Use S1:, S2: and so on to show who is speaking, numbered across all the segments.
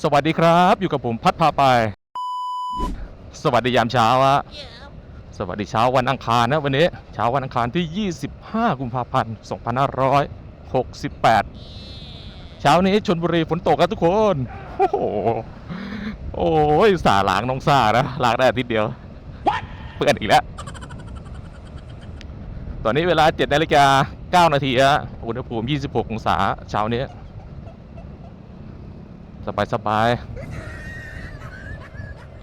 S1: สวัสดีครับ อยู่กับผมพัดพาไป สวัสดียามเช้าอะสวัสดีเช้าวันอังคารนะวันนี้เช้าวันอังคารที่ 25 กุมภาพันธ์ 2568 เช้านี้ชนบุรีฝนตกครับทุกคน โอ้โหโอ้ยสาล้างน้องซ่านะล้างได้อาทิตย์เดียวเปื้อนอีกแล้ว ตอนนี้เวลา7นาฬิกา9นาทีอะอุณหภูมิ 26 องศาเช้านี้ สบายสบาย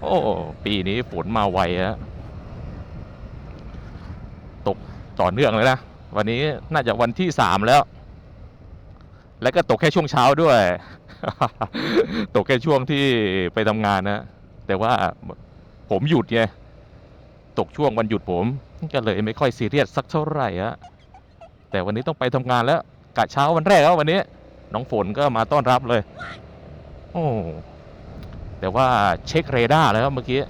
S1: โอ้ ปีนี้ฝนมาไวอะตกต่อเนื่องเลยนะ วันนี้น่าจะวันที่สามแล้ว แล้วก็ตกแค่ช่วงเช้าด้วย ตกแค่ช่วงที่ไปทำงานนะ แต่ว่าผมหยุดไง ตกช่วงวันหยุดผม ก็เลยไม่ค่อยซีเรียสสักเท่าไหร่อะแต่วันนี้ต้องไปทำงานแล้วกะเช้าวันแรกแล้ววันนี้ น้องฝนก็มาต้อนรับเลย โอ้แต่ว่าเช็คเรดาร์แล้วครับเมื่อกี้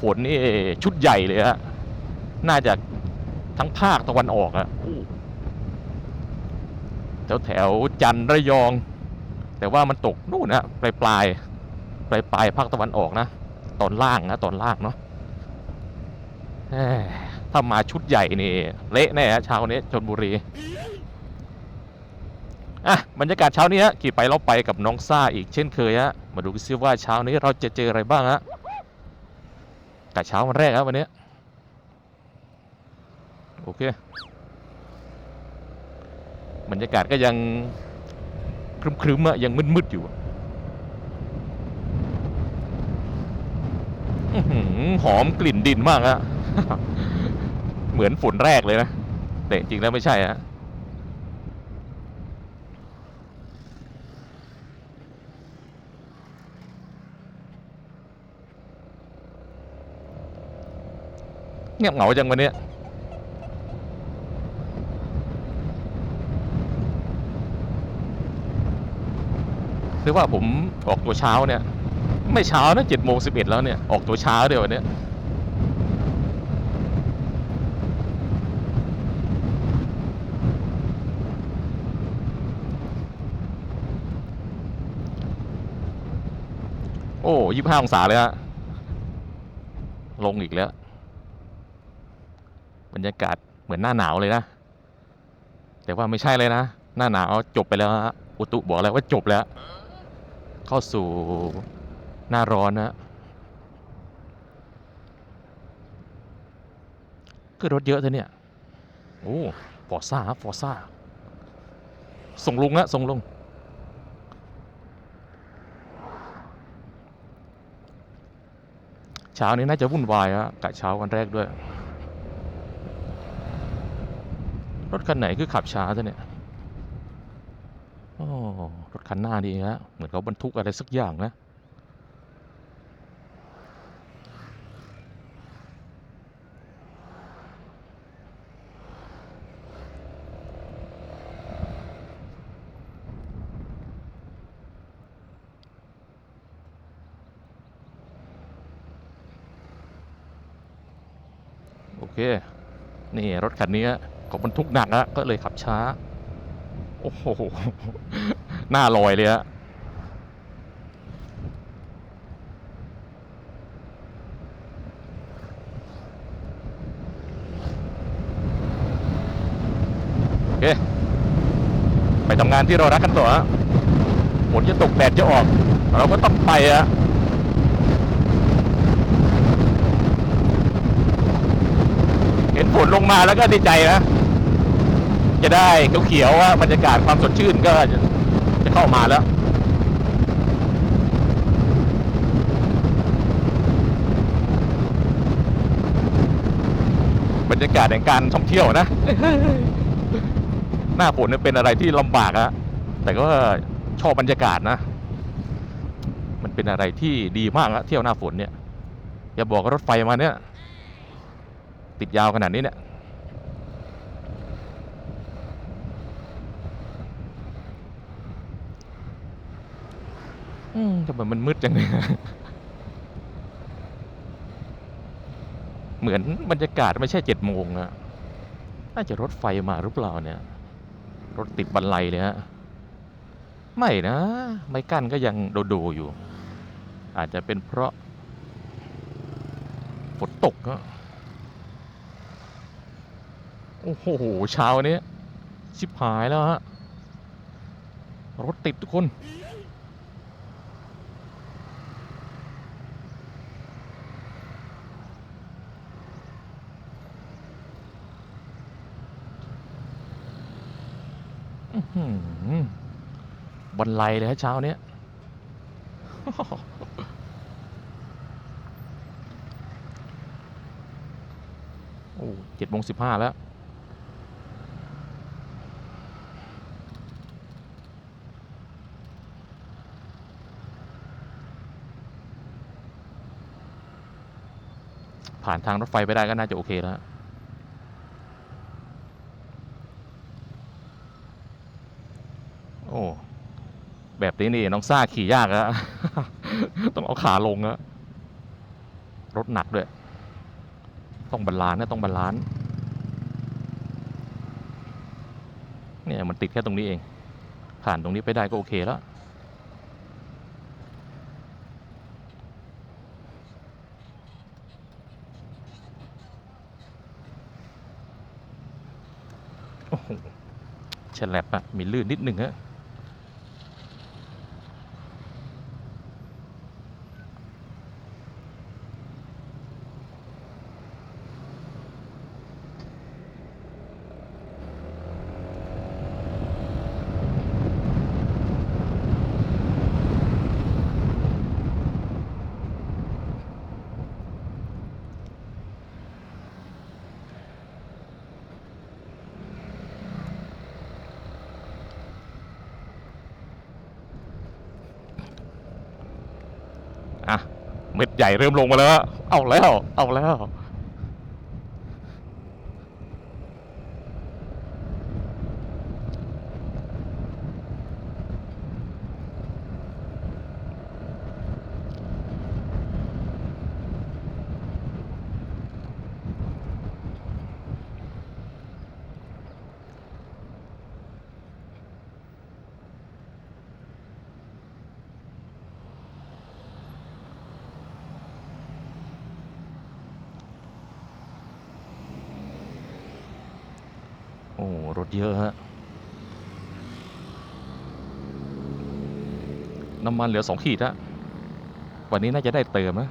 S1: ฝนนี่ชุดใหญ่เลยฮะน่าจะทั้งภาคตะวันออกอะแถวแถวจันระยอง แต่ว่ามันตกนู่นนะปลายปลายปลายปลายภาคตะวันออกนะ ตอนล่างนะ ตอนล่างเนาะถ้ามาชุดใหญ่นี่ เละแน่ฮะเช้านี้ชนบุรี อะบรรยากาศเช้านี้ฮะขี่ไปเราไปกับน้องซ่าอีกเช่นเคยฮะมาดูกันซิว่าเช้านี้เราจะเจออะไรบ้างฮะกะเช้าวันแรกครับวันนี้โอเคบรรยากาศก็ยังครึ้มๆอะยังมืดๆอยู่หอมกลิ่นดินมากฮะเหมือนฝนแรกเลยนะแต่จริงแล้วไม่ใช่ฮะ เงียบเหงาจังวันนี้หรือว่าผมออกตัวเช้าเนี่ย ไม่เช้านะเจ็ดโมงสิบเอ็ดแล้วเนี่ย ออกตัวเช้าเดียววันนี้โอ้ยี่ห้าองศาเลยฮะลงอีกแล้ว บรรยากาศเหมือนหน้าหนาวเลยนะ แต่ว่าไม่ใช่เลยนะ หน้าหนาวจบไปแล้วฮะอุตุบอกแล้วว่าจบแล้ว เข้าสู่หน้าร้อนนะคือรถเยอะเธอเนี่ย โอ้ฟอร์ซ่าฟอร์ซ่า ส่งลงนะส่งลง เช้านี้น่าจะวุ่นวายอะกะเช้าวันแรกด้วย รถคันไหนคือขับช้าซะเนี่ยโอ้รถคันหน้านี่ฮะเหมือนเขาบรรทุกอะไรสักอย่างนะโอเค นี่ รถคันนี้ ก็บรรทุกหนักอะก็เลยขับช้า โอ้โห หน้าลอยเลยอะโอเค ไปทำงานที่เรารักกันต่อฮะฝนจะตกแดดจะออก เราก็ต้องไปอะเห็นฝนลงมาแล้วก็ดีใจนะ จะได้เขียวๆว่าบรรยากาศความสดชื่นก็จะจะเข้ามาแล้วบรรยากาศแห่งการท่องเที่ยวนะ หน้าฝนเนี่ยเป็นอะไรที่ลำบากอะแต่ก็ชอบบรรยากาศนะ มันเป็นอะไรที่ดีมากอะเที่ยวหน้าฝนเนี่ย อย่าบอกว่ารถไฟมาเนี่ย ติดยาวขนาดนี้เนี่ย อืมทำไมมันมืดจังเลยเหมือนบรรยากาศไม่ใช่เจ็ดโมงอะน่าจะรถไฟมาหรือเปล่าเนี่ย รถติดบันไลเลยฮะ ไม่นะ ไม่กั้นก็ยังโดโดอยู่ อาจจะเป็นเพราะฝนตกอะโอ้โห เช้านี้ชิบหายแล้วฮะ รถติดทุกคน อื้อหือบันไลเลยฮะเช้าเนี้ยโอ้เจ็ดโมงสิบห้าแล้ว ผ่านทางรถไฟไปได้ก็น่าจะโอเคแล้ว โอ้ แบบนี้นี่น้องซ่าขี่ยากอะต้องเอาขาลงอะรถหนักด้วย ต้องบาลานซ์นะต้องบาลานซ์เนี่ยมันติดแค่ตรงนี้เอง ผ่านตรงนี้ไปได้ก็โอเคแล้วฉลับอะมีลื่นนิดหนึ่งฮะอะ เม็ดใหญ่เริ่มลงมาแล้ว เอาแล้ว เอาแล้ว โอ้รถเยอะฮะน้ำมันเหลือ 2 ขีดฮะวันนี้น่าจะได้เติมนะ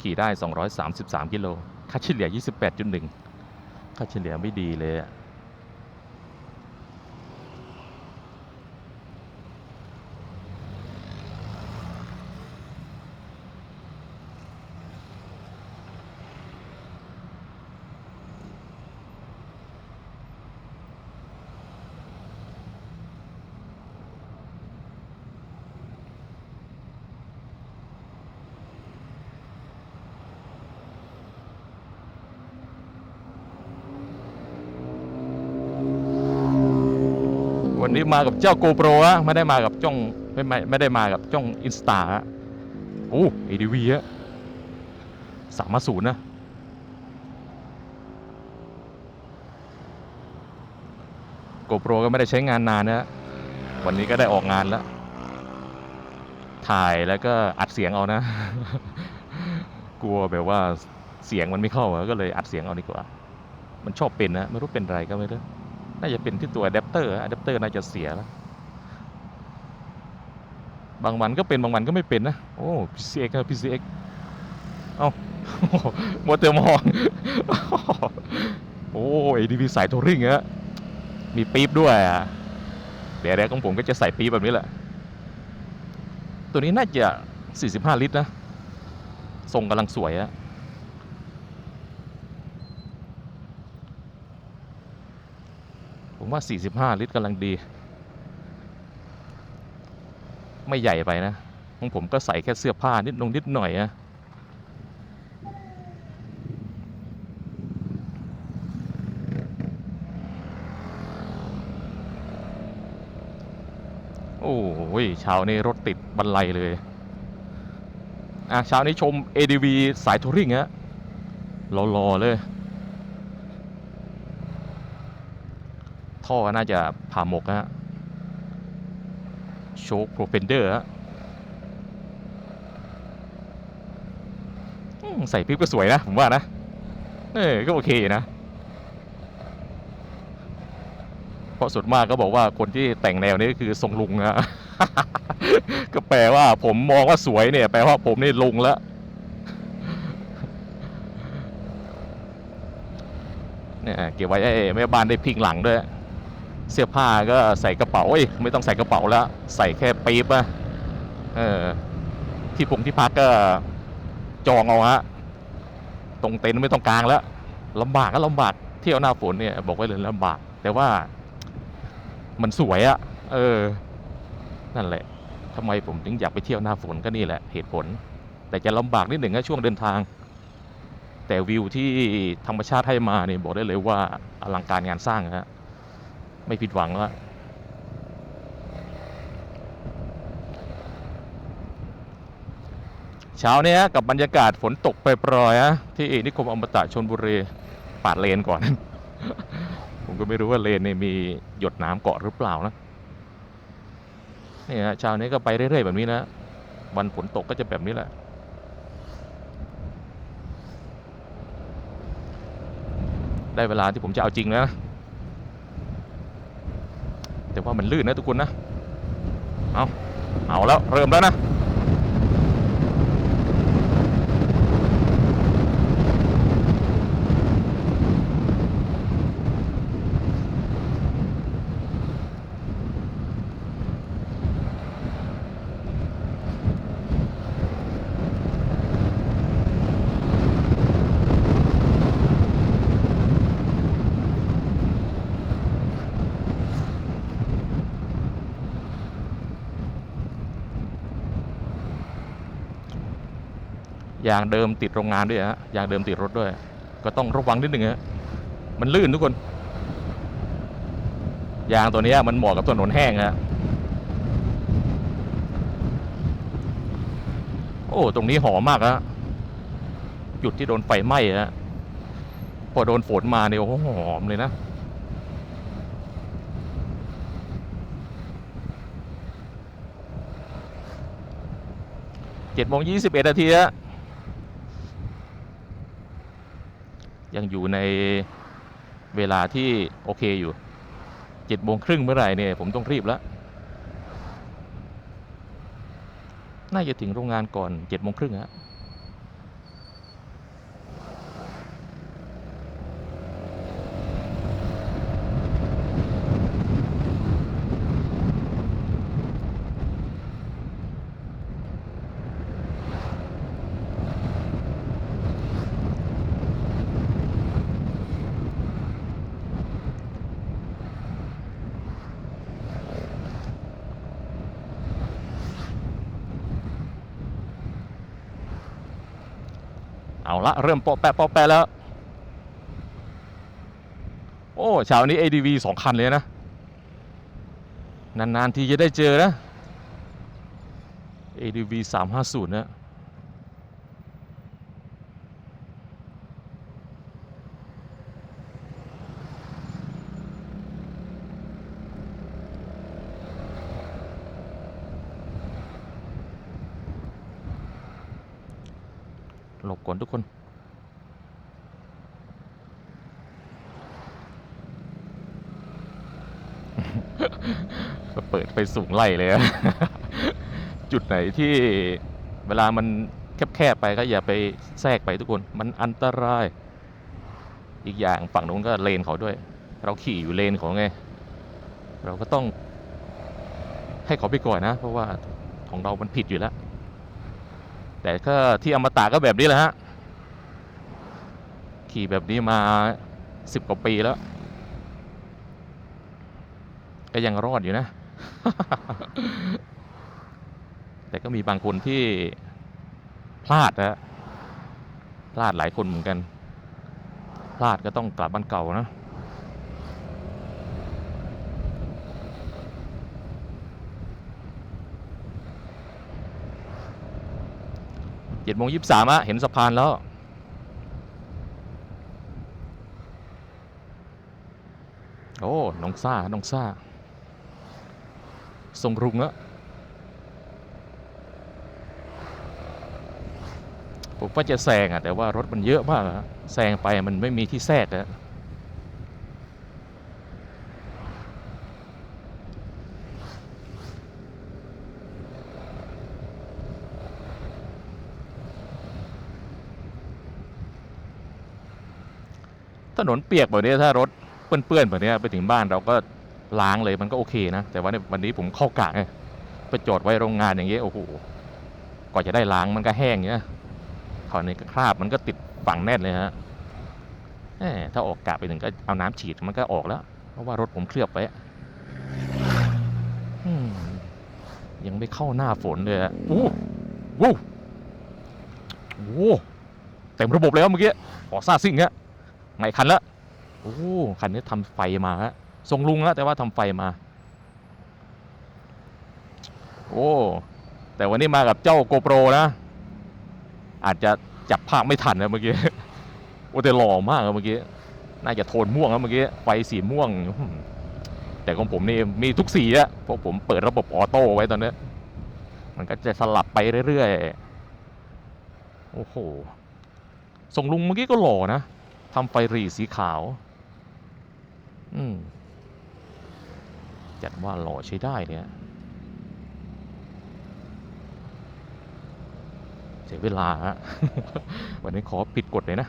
S1: ขี่ได้ 233 กิโล ค่าเฉลี่ย 28.1 ค่าเฉลี่ยไม่ดีเลยอะวั นนี้มากับเจ้า GoPro อะไม่ได้มากับจ้องไม่ไม่ไม่ได้มากับจ้องอินสตาอะโอ้ ADV อะสามศูนย์นะ GoPro ก็ไม่ได้ใช้งานนานนะวันนี้ก็ได้ออกงานแล้ว ถ่ายแล้วก็อัดเสียงเอานะ กลัวแบบว่าเสียงมันไม่เข้าก็เลยอัดเสียงเอาดีกว่า มันชอบเป็นนะ ไม่รู้เป็นไรก็ไม่รู้ น่าจะเป็นที่ตัวอะแดปเตอร์อะแดปเตอร์น่าจะเสียแล้ว บางวันก็เป็นบางวันก็ไม่เป็นนะ โอ้ PCX นะ PCX เอ้ามัวแต่มอง โอ้ ADV สายทัวริงอะมีปี๊บด้วยอะเดี๋ยวๆของผมก็จะใส่ปี๊บแบบนี้แหละ ตัวนี้น่าจะ 45 ลิตรนะทรงกำลังสวยอะ ผม ว่า 45 ลิตรกำลังดี ไม่ใหญ่ไปนะของผมก็ใส่แค่เสื้อผ้านิดนงนิดหน่อยอะโอ้ยเช้านี้รถติดบันไลเลย อะเช้านี้ชม ADV สายทัวริงฮะรอ ๆ เลย ท่อน่าจะผ่าหมกฮะโชคโปรเฟนเดอร์ฮะใส่ปิ๊บก็สวยนะ ผมว่านะ เออ ก็โอเคนะ เพราะส่วนมากก็บอกว่าคนที่แต่งแนวนี้ก็คือทรงลุงนะก็แปลว่าผมมองว่าสวยเนี่ย แปลว่าผมนี่ลุงแล้วเนี่ยเก็บไว้ให้แม่บ้านได้พิงหลังด้วย เสื้อผ้าก็ใส่กระเป๋าเอ้ยไม่ต้องใส่กระเป๋าแล้ว ใส่แค่ปี๊บอะเออที่ผมที่พักก็จองเอาฮะตรงเต็นท์ไม่ต้องกลางแล้วลำบากก็ลำบากเที่ยวหน้าฝนเนี่ยบอกไว้เลยลำบาก แต่ว่ามันสวยอะเออ นั่นแหละทำไมผมถึงอยากไปเที่ยวหน้าฝนก็นี่แหละเหตุผล แต่จะลำบากนิดหนึ่งนะช่วงเดินทาง แต่วิวที่ธรรมชาติให้มาเนี่ยบอกได้เลยว่าอลังการงานสร้างฮะ ไม่ผิดหวังแล้วเช้าเนี้ยกับบรรยากาศฝนตกไปปรอยๆฮะที่นิคมอมตะชนบุรีปาดเลนก่อน ผมก็ไม่รู้ว่าเลนเนี่ยมีหยดน้ำเกาะหรือเปล่านะนี่ฮะเช้านี้ก็ไปเรื่อยๆแบบนี้นะวันฝนตกก็จะแบบนี้แหละได้เวลาที่ผมจะเอาจริงแล้วนะ แต่ว่ามันลื่นนะทุกคนนะ เอาเอาแล้วเริ่มแล้วนะ ยางเดิมติดโรงงานด้วยฮะยางเดิมติดรถด้วย ก็ต้องระวังนิดนึงฮะมันลื่นทุกคน ยางตัวนี้มันเหมาะกับถนนแห้งฮะโอ้ตรงนี้หอมมากฮะจุดที่โดนไฟไหม้ฮะพอโดนฝนมาเนี่ยโอ้โหหอมเลยนะเจ็ดโมงยี่สิบเอ็ดนาทีฮะ ยังอยู่ในเวลาที่โอเคอยู่เจ็ดโมงครึ่งเมื่อไหร่เนี่ยผมต้องรีบแล้ว น่าจะถึงโรงงานก่อนเจ็ดโมงครึ่งฮะ ละเริ่มโปะแปะโปะแปะแล้ว โอ้เช้านี้ ADV สองคันเลยนะ นาน ๆ ทีจะได้เจอนะ ADV 350นะหลบก่อนทุกคน เปิดไฟ สูงไล่เลย จุดไหนที่เวลามันแคบๆไปก็อย่าไปแทรกไปทุกคน มันอันตราย อีกอย่างฝั่งนู้นก็เลนเขาด้วย เราขี่อยู่เลนเขาไง เราก็ต้องให้เขาไปก่อนนะ เพราะว่าของเรามันผิดอยู่แล้ว แต่ก็ที่อมตะก็แบบนี้แหละฮะ ขี่แบบนี้มาสิบกว่าปีแล้ว ก็ยังรอดอยู่นะ แต่ก็มีบางคนที่พลาดนะพลาดหลายคนเหมือนกัน พลาดก็ต้องกลับบ้านเก่านะเจ็ดโมงยี่สามอะเห็นสะพานแล้ว โอ้ น้องซ่า น้องซ่า ทรงรุงแล้ผมว่าจะแซงอะ แต่ว่ารถมันเยอะมากอะแซงไปมันไม่มีที่แทรกนะถนนเปียกแบบนี้ถ้ารถเปื้อนๆแบบนี้ไปถึงบ้านเราก็ ล้างเลยมันก็โอเคนะ แต่ว่าวันนี้ผมเข้ากะไปจอดไว้โรงงานอย่างเงี้ยโอ้โหก่อนจะได้ล้างมันก็แห้งเงี้ยคราวนี้ก็คราบมันก็ติดฝังแน่นเลยฮะถ้าออกกะไปถึงก็เอาน้ำฉีดมันก็ออกแล้ว เพราะว่ารถผมเคลือบไว้ยังไม่เข้าหน้าฝนเลยอะโอ้โหโอ้เต็มระบบแล้วเมื่อกี้ขอซาซิ่งฮะไงคันละโอ้คันนี้ทำไฟมาฮะ ทรงลุงแล้วแต่ว่าทำไฟมา โอ้ แต่วันนี้มากับเจ้าโกโปรนะ อาจจะจับภาพไม่ทันนะเมื่อกี้ โอ้แต่หล่อมากเมื่อกี้ น่าจะโทนม่วงแล้วเมื่อกี้ ไฟสีม่วง แต่ของผมนี่มีทุกสีอะเพราะผมเปิดระบบออโต้ไว้ตอนนี้ มันก็จะสลับไปเรื่อยๆ โอ้โห ส่งลุงเมื่อกี้ก็หล่อนะทำไฟรีสีขาว อืม จัดว่าหล่อใช้ได้เนี่ยเสียเวลาฮะวันนี้ขอปิดกฎเลยนะ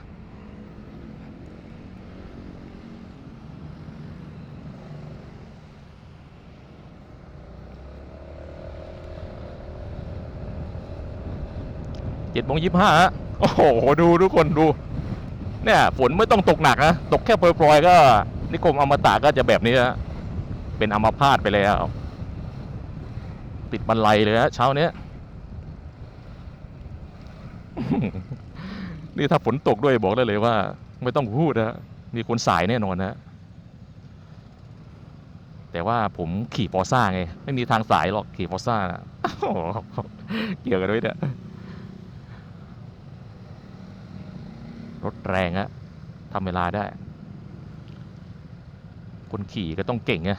S1: เจ็ดโมงยี่ห้าโอ้โห ดูทุกคนดู เนี่ย ฝนไม่ต้องตกหนักนะ ตกแค่โปรยๆก็ นิคมอมตะก็จะแบบนี้ฮะ เป็นอัมพาตไปเลยครับติดบันไลเลยฮะเช้าเนี้ยนี่ถ้าฝนตกด้วยบอกได้เลยว่า ไม่ต้องพูดนะมีคนสายแน่นอนนะแต่ว่าผมขี่ฟอซ่าไง ไม่มีทางสายหรอกขี่ฟอซ่านะเกี่ยวกันด้วยเนี่ยรถแรงอะทำเวลาได้ คนขี่ก็ต้องเก่งไง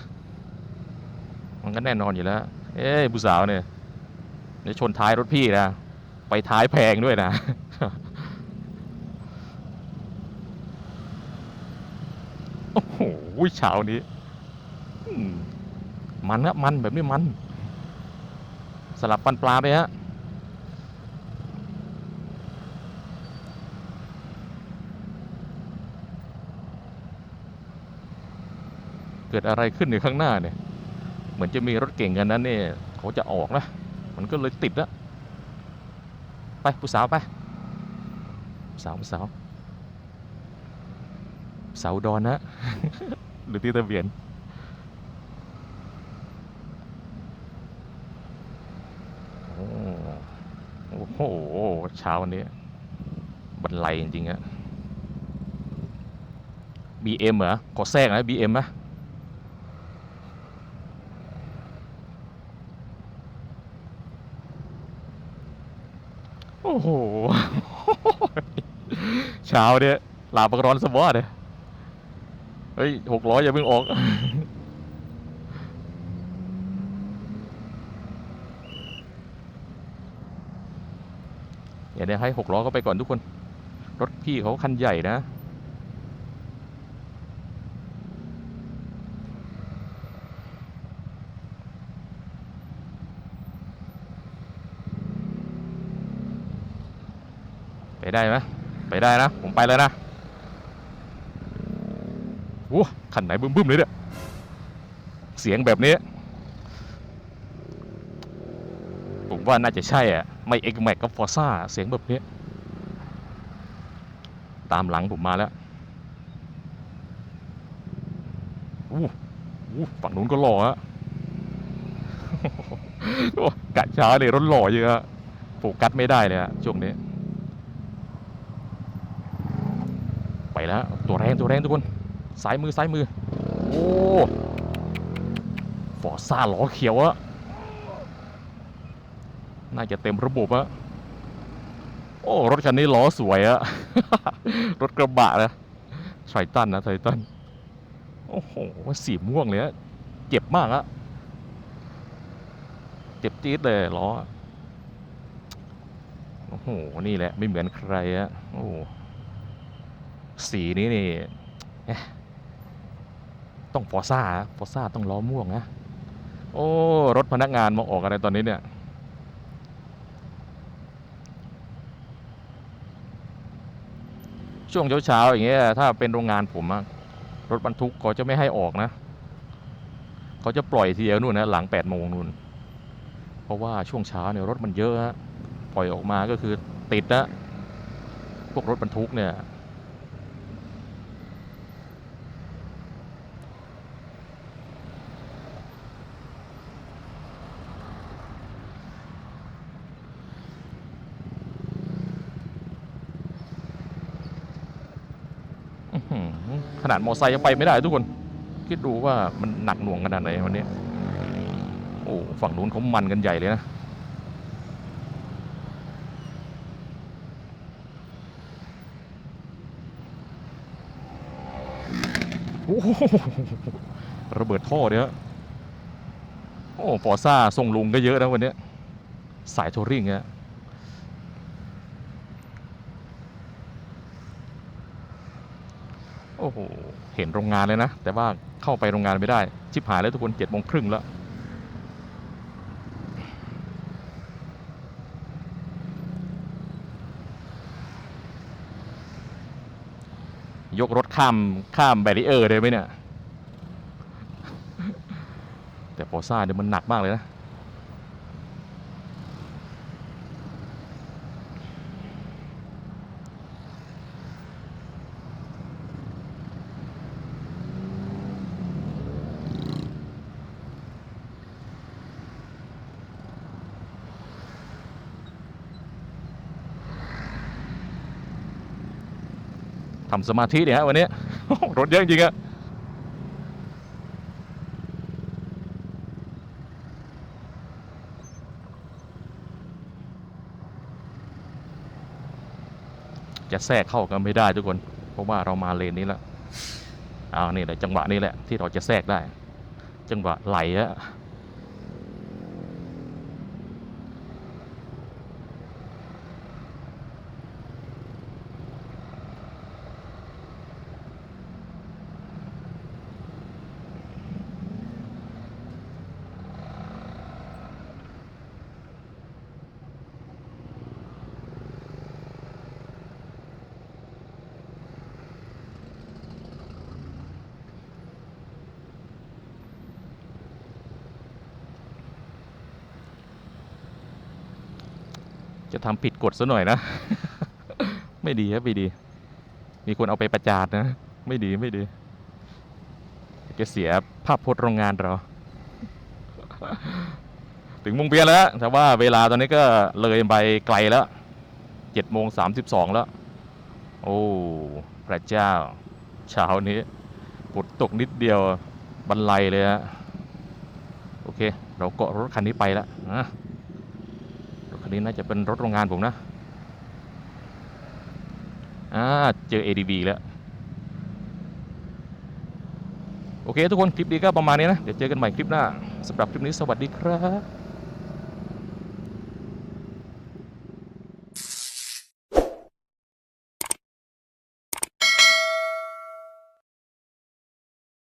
S1: มันก็แน่นอนอยู่แล้ว เอ้ยผู้สาวเนี่ยเดี๋ยวชนท้ายรถพี่นะ ไปท้ายแพงด้วยนะ โอ้โหเช้านี้มมันนะมันแบบนี้มัน สลับปันปลาไปฮะเกิดอะไรขึ้นในข้างหน้าเนี่ย เหมือนจะมีรถเก่งกันนั้นเนี่ยเขาจะออกนะ มันก็เลยติดแล้วไปผู้สาวไปผู้สาวผู้สาวสาวดอนนะหรือที่ทะเบียนโอ้โหเช้าวันนี้บันไลจริงๆอะ BM เหรอขอแทรกนะ BM นะ โอ้โห เช้าเนี่ยลาบักร้อนสมอเนี่ยเฮ้ยหกร้อยอย่าเพิ่งออก อย่าได้ให้หกล้อเข้าไปก่อนทุกคน รถพี่เขาคันใหญ่นะ ไปได้ไหมไปได้นะ ผมไปแล้วนะโอ้คันไหนบึ้มๆเลยเนี่ยเสียงแบบนี้ ผมว่าน่าจะใช่อะ ไม่เอ็กแม็กกับฟอร์ซ่าเสียงแบบนี้ ตามหลังผมมาแล้วอู้อู้ฝั่งนู้นก็หล่อฮะกะช้าเลยรถหล่อเยอะฮะโฟกัสไม่ได้เลยฮะช่วงนี้ ไป แล้ว ตัวแรงตัวแรงทุกคนซ้ายมือซ้ายมือ โอ้ฟอร์ซ่าล้อเขียวอะน่าจะเต็มระบบอะโอ้รถคันนี้ล้อสวยอะรถกระบะนะไททันนะไททันโอ้โหสีม่วงเลยอะเจ็บมากอะเจ็บจี๊ดเลยล้อโอ้โหนี่แหละไม่เหมือนใครอะโอ้ สีนี้นี่ต้องฟอซ่าฟอซ่าต้องล้อม่วงนะ โอ้ รถพนักงานมาออกอะไรตอนนี้เนี่ย ช่วงเช้าๆอย่างเงี้ยถ้าเป็นโรงงานผมอะรถบรรทุกเขาจะไม่ให้ออกนะ เขาจะปล่อยทีเดียวนู่นนะหลังแปดโมงนู่น เพราะว่าช่วงเช้าเนี่ยรถมันเยอะฮะปล่อยออกมาก็คือติดนะพวกรถบรรทุกเนี่ย อื้อหือขนาด มอไซค์ยังไปไม่ได้ทุกคน คิดดูว่ามันหนักหน่วงขนาดไหนวันนี้โอ้ฝั่งนู้นเขามันกันใหญ่เลยนะโอ้ระเบิดท่อเนี่ยโอ้ฟอร์ซ่าส่งลุงก็เยอะนะวันนี้ สายทัวริงเนี่ย โอ้โห เห็นโรงงานเลยนะ แต่ว่าเข้าไปโรงงานไม่ได้ ชิบหายแล้วทุกคนเจ็ดโมงครึ่งแล้ว ยกรถข้าม ข้ามแบรีเออร์ได้ไหมเนี่ย แต่ฟอร์ซ่าเนี่ยมันหนักมากเลยนะ ทำสมาธิเนี่ยฮะวันนี้รถเยอะจริงอะจะแทรกเข้ากันไม่ได้ทุกคน เพราะว่าเรามาเลนนี้แล้วเอานี่แหละจังหวะนี้แหละที่เราจะแทรกได้ จังหวะไหลอะ ทำผิดกฎซะหน่อยนะ ไม่ดีครับไม่ดี มีคนเอาไปประจานนะ ไม่ดีไม่ดี จะเสียภาพพจน์โรงงานเรา ถึงวงเวียแล้ว แต่ว่าเวลาตอนนี้ก็เลยไปไกลแล้วเจ็ดโมงสามสิบสองแล้ว โอ้พระเจ้า เช้านี้ฝนตกนิดเดียวบรรลัยเลยฮะ โอเค เราเกาะรถคันนี้ไปแล้วนะ นี้น่าจะเป็นรถโรงงานผมนะอ่าเจอ ADB แล้ว โอเค ทุกคนคลิปนี้ก็ประมาณนี้นะ เดี๋ยวเจอกันใหม่คลิปหน้าสำหรับคลิปนี้สวัสดีครับ